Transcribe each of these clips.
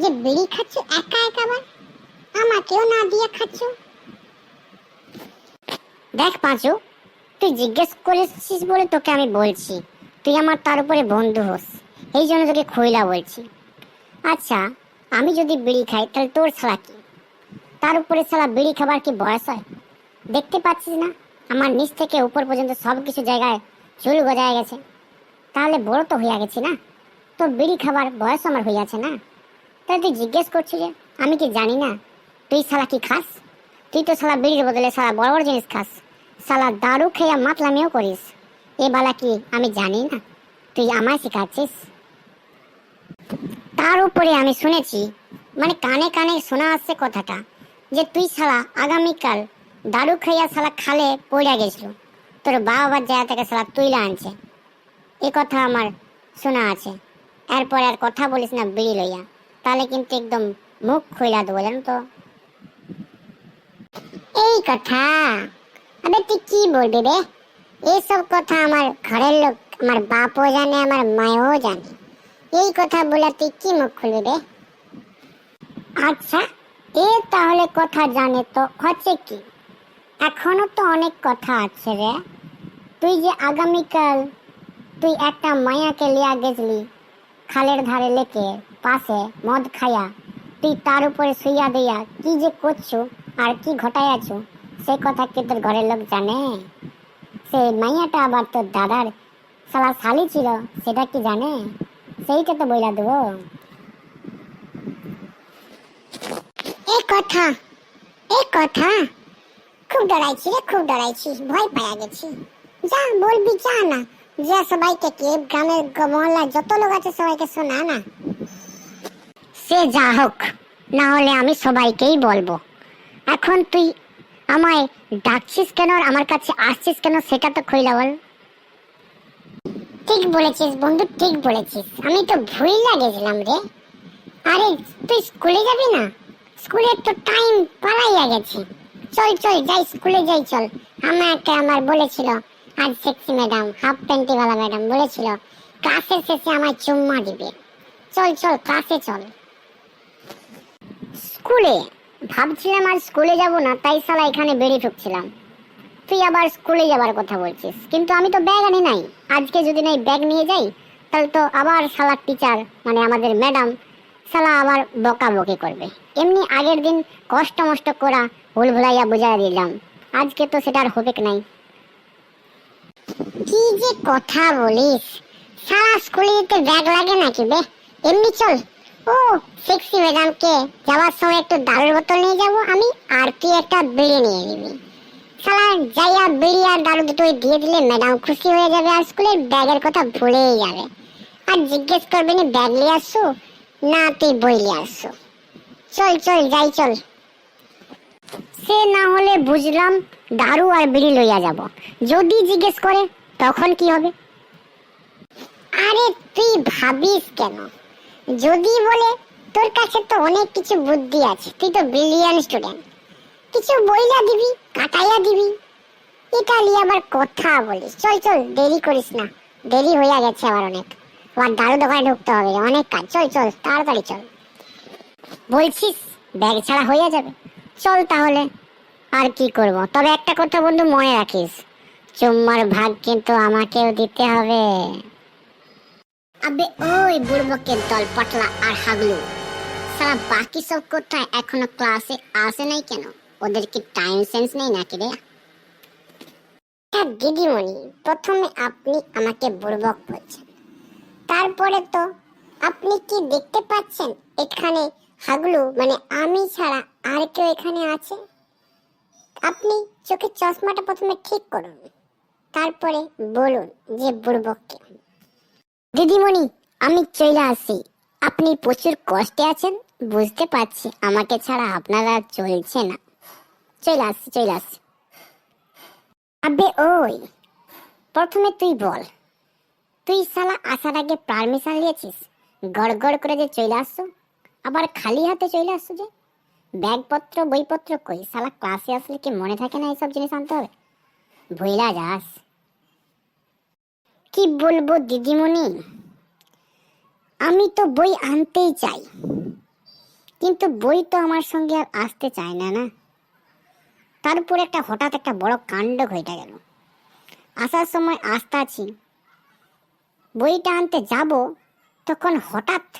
যে বিড়ি খাচ্ছ, একা একা বার আমাকেও না দিয়ে খাচ্ছ। দেখ পাঁচু, তুই জিজ্ঞেস করেছিস বলে তোকে আমি বলছি। তুই আমার তার উপরে বন্ধু হোস, এই জন্য তোকে খইলা বলছি। আচ্ছা আমি যদি বিড়ি খাই, তাহলে তোর ছাড়া কি? তার উপরে ছাড়া বিড়ি খাবার কি বয়স হয়? দেখতে পাচ্ছিস না? আমার নিচ থেকে উপর পর্যন্ত সব কিছু জায়গায় চুল গজায় গেছে। তাহলে বড় তো হইয়া গেছি না? তো বিড়ি খাবার বয়স আমার হইয়াছে না? তাই তুই জিজ্ঞেস করছিস যে, আমি কি জানি না? তুই শালা কি খাস? তুই তো শালা বিড়ির বদলে শালা বড় বড় জিনিস খাস। শালা দারু খেয়ে মাতলামিও করিস। এ বালা কি, আমি জানি না। তুই আমায় শেখাচ্ছিস? তার উপরে আমি শুনেছি মানে কানে কানে শোনা আসছে কথাটা, যে তুই শালা আগামীকাল দারু খাইয়া শালা খালে পড়ে গেছিল। তোর বাবা আবার জায়গা থেকে শালা তুইলা আনছে। এ কথা আমার শোনা আছে। এরপর আর কথা বলিস না বিড়ি লইয়া। তাহলে কিন্তু একদম মুখ খুইলা দেবো, জানো তো। এই কথা, আবে তুই কি বলবি রে এইসব কথা আমার ঘরের লোক, আমার বাপও জানে, আমার মায়ও জানে। এই কথা বলে তুই কি মুখ খুলবি রে আচ্ছা এ তাহলে কথা জানে তো হচ্ছে কি? এখনও তো অনেক কথা আছে রে। তুই যে আগামীকাল, তুই একটা মায়াকে লিয়া গেছলি খালের ধারে লেকে পাশে মদ খাইয়া তুই তার উপরে শুইয়া দিয়া কি যে করছ আর কি ঘটাই আছো সে কথা কি তোর ঘরের লোক জানে? সে মাইয়াটা আবার তোর দাদার সালা শালি ছিল, সেটা কি জানে? সেইটা তো বইলা দেবো। এ কথা এ কথা। খুব ডরাইছি রে, খুব ডরাইছি, ভয় পাইয়া গেছি। যা বলবি, যা না। যা সবাইকে কে গ্রামের যত লোক আছে সবাইকে শোনা না? সে যা হোক, না হলে আমি সবাইকেই বলব। এখন তুই আমায় ডাকছিস কেন আমার কাছে আসছিস কেন সেটা তো খুইলা বল। ঠিক বলেছিস বন্ধু, ঠিক বলেছিস। আমি তো রে। আরে তুই স্কুলে যাবি না? স্কুলের তো টাইম পালাইয়া গেছে। চল চল, যাই, স্কুলে যাই, চল। আমাকে আমার বলেছিল আজ সেক্সি ম্যাডাম হাফ প্যান্টিওয়ালা ম্যাডাম বলেছিল ক্লাসের শেষে আমায় চুম্মা দিবে। চল চল ক্লাসে চল। স্কুলে? ভাবছিলাম আর স্কুলে যাব না, তাই সালা এখানে বেরিয়ে ঢুকছিলাম। তুই আবার স্কুলে যাবার কথা বলছিস, কিন্তু আমি তো ব্যাগ আনি নাই। আজকে যদি নাই ব্যাগ নিয়ে যাই, তাহলে তো আবার শালা টিচার মানে আমাদের ম্যাডাম শালা আবার বকা বকি করবে। এমনি আগের দিন কষ্ট মষ্ট করা ভুল ভুলাইয়া বুঝাই দিলাম। আজকে তো সেটা আর হবে নাই। কি যে কথা বলিস? সারা স্কুলে যেতে ব্যাগ লাগে নাকি বে? এমনি চল। ও সেক্সি ম্যাডামকে যাওয়ার সময় একটু দারুর বোতল নিয়ে যাব, আমি আর তুই একটা বিড়ি নিয়ে নিবি। সালা যাইয়া বিড়ি আর দারু দুটোই দিয়ে দিলে ম্যাডাম খুশি হয়ে যাবে আর স্কুলের ব্যাগের কথা ভুলেই যাবে। আর জিজ্ঞেস করবি না ব্যাগ নিয়ে আসছো? না, তুই বই নিয়ে আসছো। চল চল, যাই, চল। সে না হলে বুঝলাম দারু আর বিড়ি লইয়া যাব। যদি জিজ্ঞেস করে, তখন কি হবে? আরে তুই ভাবিস কেন? যদি বলে, তোর কাছে তো অনেক কিছু বুদ্ধি আছে, তুই তো ব্রিলিয়ান স্টুডেন্ট কিছু বইলা দিবি, কাটাইয়া দিবি। এটা নিয়ে আবার কথা বলিস। চল চল, দেরি করিস না। দেরি হইয়া গেছে আবার অনেক। আবার দারু দোকানে ঢুকতে হবে অনেক কাজ। চল চল, তাড়াতাড়ি চল। বলছিস, ব্যাগ ছাড়া হইয়া যাবে? চল তাহলে। আর কি করব? তবে একটা কথা বন্ধু, মনে রাখিস, চুম্মার ভাগ কিন্তু আমাকেও দিতে হবে। আবে, ওই বুড়বকের দল পটলা আর হাগলু। সারা বাকি সব কোথায়? এখনও ক্লাসে আসে নাই কেন? ওদের কি টাইম সেন্স নেই নাকি রে? দিদিমণি, প্রথমে আপনি আমাকে বুড়বক বলছেন। তারপরে তো আপনি কি দেখতে পাচ্ছেন? এখানে হাগলু মানে আমি ছাড়া আর কেউ এখানে আছে? আপনি চোখের চশমাটা প্রথমে ঠিক করুন, তারপরে বলুন যে বুড়বক। কে দিদিমণি, আমি চলে আসি। আপনি প্রচুর কষ্টে আছেন, বুঝতে পারছি আমাকে ছাড়া আপনারা আর চলছে না। চলে আসছি চলে আসছি আবে ওই, প্রথমে তুই বল, তুই শালা আসার আগে পারমিশন নিয়েছিস? গড় গড় করে যে চলে আসছো, আবার খালি হাতে চলে আসছো যে? ব্যাগপত্র, বইপত্র কই? শালা ক্লাসে আসলে কি মনে থাকে না এইসব জিনিস আনতে হবে? ভুইলা যাস। কি বলব দিদিমণি? আমি তো বই আনতেই চাই। কিন্তু বই তো আমার সঙ্গে আর আসতে চায় না না? তারপর একটা হঠাৎ একটা বড় কাণ্ড ঘটে গেল। আসার সময় আসতে আছি। বইটা আনতে যাব, তখন হঠাৎ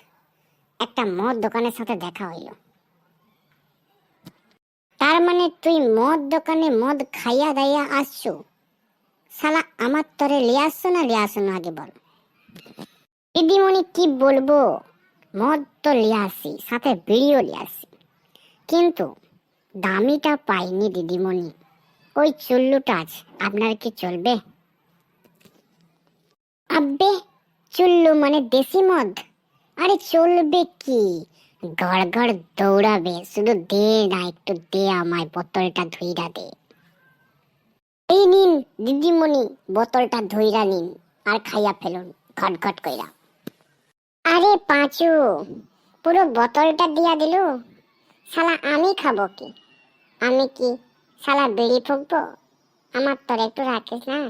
একটা মদ দোকানের সাথে দেখা হইল। তার মানে তুই মদ দোকানে মদ খাইয়া দাইয়া আসছো? শালা, আমার তরে লিয়ে আসছো না লিয়ে আসো না আগে বল। দিদিমণি কি বলব? মদ তো লিয়ে আসি, সাথে বিড়িও লিয়ে আসি। কিন্তু দামিটা পাইনি দিদিমণি। ওই চুল্লুটা আছে আপনার কি চলবে? আব্বে, চুল্লু মানে দেশি মদ। আরে চলবে কি? গড় গড় দৌড়াবে, শুধু দে না, একটু দে আমায় বোতলটা ধুইরা দে। এই নিন, দিদিমণি, বোতলটা ধুইরা নিন, আর খাইয়া ফেলুন ঘট কইরা। আরে পাঁচু, পুরো বোতলটা দিয়া দিল? শালা, আমি খাব কি? আমি কি শালা বিড়ি ফুকবো? আমার তোর একটু রাখিস না?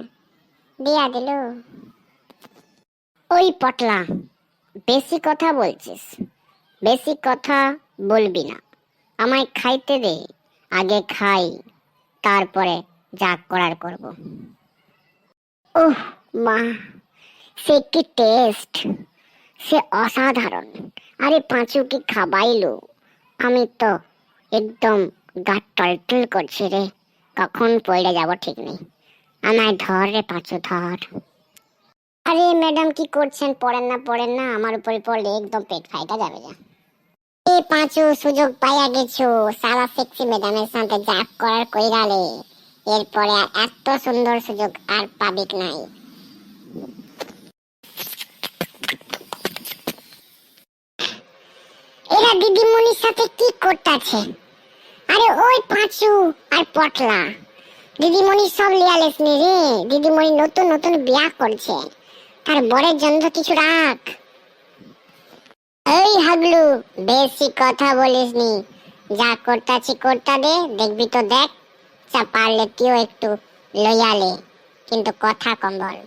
দিয়া দিল। ওই পটলা, বেশি কথা বলছিস। বেশি কথা বলবি না। আমায় খাইতে দে, আগে খাই, তারপরে যা করার করব। ওহ মা, সে কি টেস্ট? সে অসাধারণ। আরে পাঁচু কি খাবাইলো? আমি তো একদম গা টলটল করছে রে, কখন পড়ে যাব ঠিক নেই। আমায় ধর রে পাঁচু, ধর। আরে ম্যাডাম কি করছেন? পড়েন না পড়েন না, আমার উপরে পড়লে একদম পেট ফাইটা যাবে যা। এ পাঁচু সুযোগ পাইয়া গেছো, সারা সেক্সি ম্যাডামের সাথে যা করার কইরালে। এরপরে আর এত সুন্দর সুযোগ আর পাবিক নাই। এরা দিদিমণির সাথে কি করতেছে? আরে ওই পাঁচু আর পটলা। দিদিমণি সব লিয়ালেস নি রে। দিদিমণি নতুন নতুন বিয়া করছে। তার বরের জন্য কিছু রাখ। এই হাগলু। বেশি কথা বলিস নি যা করতাছি করতা দে, দেখবি তো দেখ, চা পারলে তুইও একটু লইয়ালে কিন্তু কথা কম বল।